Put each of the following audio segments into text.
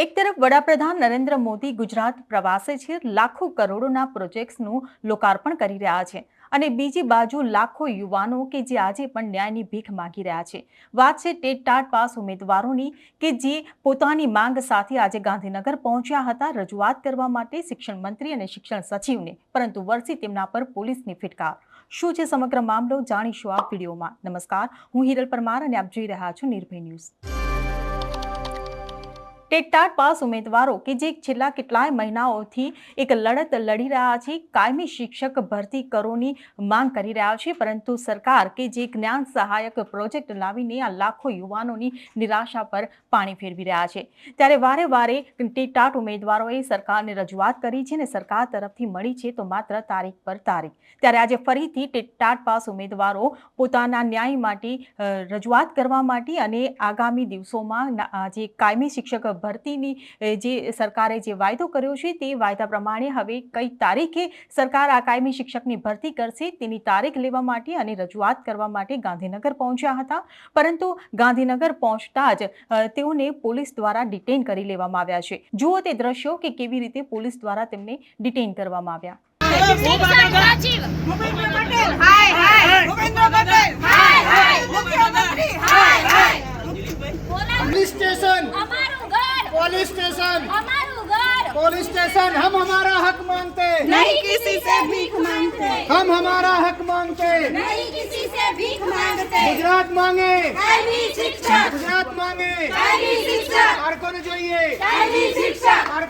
એક તરફ વડાપ્રધાન નરેન્દ્ર મોદી ગુજરાત પ્રવાસે છે, લાખો કરોડોના પ્રોજેક્ટ્સનું લોકાર્પણ કરી રહ્યા છે અને બીજી બાજુ લાખો યુવાનો કે જે આજે પણ ન્યાયની ભીખ માંગી રહ્યા છે. વાત છે ટેટ ટાટ પાસ ઉમેદવારોની કે જે પોતાની માંગ સાથે આજે ગાંધીનગર પહોંચ્યા હતા, રજૂઆત કરવા માટે શિક્ષણ મંત્રી અને શિક્ષણ સચિવને, પરંતુ વરસી તેમના પર પોલીસની ફિટકાર. શું છે સમગ્ર મામલો? જાણીશું આ વિડીયોમાં. નમસ્કાર. હું હિરલ પરમાર અને આપ જોઈ રહ્યા છો નિર્ભય ન્યૂઝ. ટેટાટ પાસ ઉમેદવારો કે જે છેલ્લા કેટલાય મહિનાઓથી એક લડત લડી રહ્યા છે, કાયમી શિક્ષક ભરતી કરોની માંગ કરી રહ્યા છે, પરંતુ સરકાર કે જે જ્ઞાન સહાયક પ્રોજેક્ટ લાવીને આ લાખો યુવાનોની નિરાશા પર પાણી ફેરવી રહ્યા છે. ત્યારે વારે વારે ટેકટાટ ઉમેદવારોએ સરકારને રજૂઆત કરી છે અને સરકાર તરફથી મળી છે તો માત્ર તારીખ પર તારીખ. ત્યારે આજે ફરીથી ટેટાટ પાસ ઉમેદવારો પોતાના ન્યાય માટે રજૂઆત કરવા માટે અને આગામી દિવસોમાં જે કાયમી શિક્ષક ભરતીની જે સરકારે જે વાયદો કર્યો છે તે વાયદા પ્રમાણે હવે કઈ તારીખે સરકાર આ કાયમી શિક્ષકની ભરતી કરશે તેની તારીખ લેવા માટે અને રજૂઆત કરવા માટે ગાંધીનગર પહોંચ્યા હતા. પરંતુ ગાંધીનગર પહોંચતા જ તેઓને પોલીસ દ્વારા ડિટેન કરી લેવામાં આવ્યા છે. જુઓ તે દ્રશ્યો કે કેવી રીતે પોલીસ દ્વારા તેમને ડિટેન કરવામાં આવ્યા. ભૂપેન્દ્ર પટેલ હાય હાય. ભૂપેન્દ્ર પટેલ હાય હાય. नहीं किसी से भीख मांगते। हम हमारा हक मांगते। नहीं किसी से भीख मांगते। गुजरात मांगे। शिक्षा। गुजरात मांगे। शिक्षा। और को चाहिए? शिक्षा। और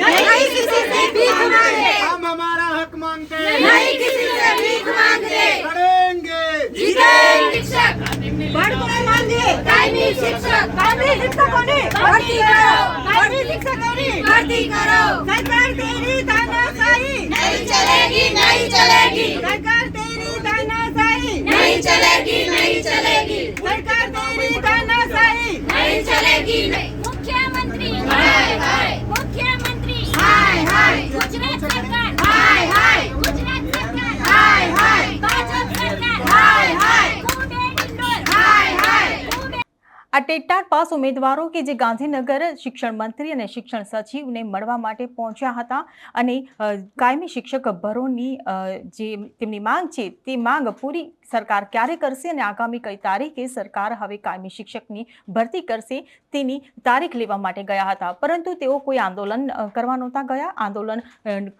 नहीं किसी से भीख मांगते हम हमारा हक मांगते नहीं किसी से भीख मांगते કાયમી શિક્ષક કાયમી શિક્ષકોની ભરતી કરો કાયમી શિક્ષકોની ભરતી કરો. સરકાર તેરી તાનાશાહી. નહીં ચલેગી નહીં ચલેગી. સરકાર તેરી તાનાશાહી. નહીં ચલેગી નહીં ચલેગી. સરકાર તેરી તાનાશાહી. નહીં ચલેગી નહીં મુખ્યમંત્રી હાય હાય મુખ્યમંત્રી હાય હાય ગુજરાત સરકાર હાય હાય ગુજરાત સરકાર હાય હાય ભાજપ સરકાર હાય હાય કુબેર ઇન્ડોર હાય હાય કુબેર આ ટેટાર પાસ ઉમેદવારો કે જે ગાંધીનગર શિક્ષણ મંત્રી અને શિક્ષણ સચિવને મળવા માટે પહોંચ્યા હતા અને કાયમી શિક્ષક ભરોની જે તેમની માંગ છે તે માંગ પૂરી સરકાર ક્યારે કરશે અને આગામી કઈ તારીખે સરકાર હવે કાયમી શિક્ષકની ભરતી કરશે તેની તારીખ લેવા માટે ગયા હતા. પરંતુ તેઓ કોઈ આંદોલન કરવા નહોતા ગયા. આંદોલન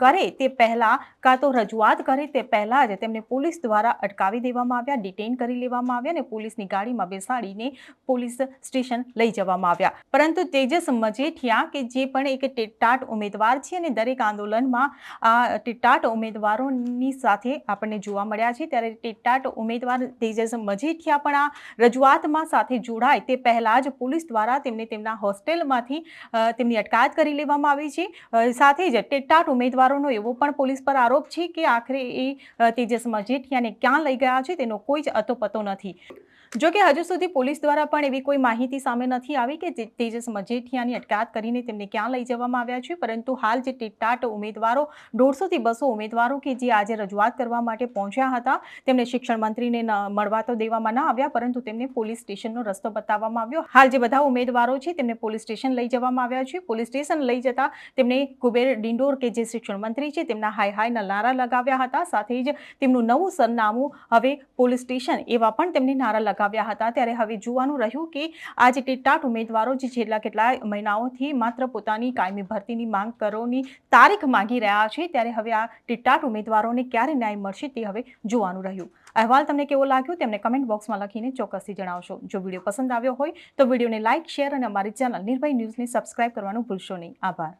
કરે તે પહેલાં કાં તો રજૂઆત કરે તે પહેલાં જ તેમને પોલીસ દ્વારા અટકાવી દેવામાં આવ્યા, ડિટેન કરી લેવામાં આવ્યા અને પોલીસની ગાડીમાં બેસાડીને પોલીસ સ્ટેશન લઈ જવામાં આવ્યા. પરંતુ તેજસ મજેઠિયા કે જે પણ એક ટેટાટ ઉમેદવાર છે અને દરેક આંદોલનમાં આ ટેટાટ ઉમેદવારોની સાથે આપણને જોવા મળ્યા છે, ત્યારે ટેટાટ ઉમેદવાર તેજસ મજેઠિયા પણ આ રજૂઆતમાં સાથે જોડાય તે પહેલાં જ પોલીસ દ્વારા તેમને તેમના હોસ્ટેલમાંથી તેમની અટકાયત કરી લેવામાં આવી છે. સાથે જ ટેટાટ ઉમેદવારોનો એવો પણ પોલીસ પર આરોપ છે કે આખરે એ તેજસ મજેઠિયાને ક્યાં લઈ ગયા છે તેનો કોઈ જ અતોપતો નથી. જો કે હજુ સુધી પોલીસ દ્વારા પણ એવી કોઈ માહિતી સામે નથી આવી કે તેજસ મજેઠિયાની અટકાયત કરીને તેમને ક્યાં લઈ જવામાં આવ્યા છે? પરંતુ હાલ જે ટીટાટ ઉમેદવારો, દોઢસોથી બસો ઉમેદવારો કે જે આજે રજૂઆત કરવા માટે પહોંચ્યા હતા, તેમને શિક્ષણ મળવા તો દેવામાં ન આવ્યા, પરંતુ તેમને પોલીસ સ્ટેશનનો રસ્તો બતાવવામાં આવ્યો. હાલ જે બધા ઉમેદવારો છે, તેમને પોલીસ સ્ટેશન લઈ જવામાં આવ્યા છે. પોલીસ સ્ટેશન લઈ જતા તેમને કુબેર ડિંડોર કે જે શિક્ષણ મંત્રી છે, તેમના હાય હાયના નારા લગાવ્યા હતા. સાથે જ તેમનું નવું સરનામું હવે પોલીસ સ્ટેશન એવા પણ તેમને નારા લગાવ્યા હતા. ત્યારે હવે જોવાનું રહ્યું કે આ જે ટેટાટ ઉમેદવારો જે છેલ્લા કેટલા મહિનાઓથી માત્ર પોતાની કાયમી ભરતીની માંગ કરોની તારીખ માંગી રહ્યા છે, ત્યારે હવે આ ટેટાટ ઉમેદવારોને ક્યારે ન્યાય મળશે તે હવે જોવાનું રહ્યું. અહેવાલ તમને કેવો લાગ્યો તેમને કમેન્ટ બોક્સમાં લખીને ચોક્કસથી જણાવશો. જો વીડિયો પસંદ આવ્યો હોય તો વિડીયોને લાઇક શેર અને અમારી ચેનલ નિર્ભય ન્યૂઝને સબસ્ક્રાઇબ કરવાનું ભૂલશો નહીં. આભાર.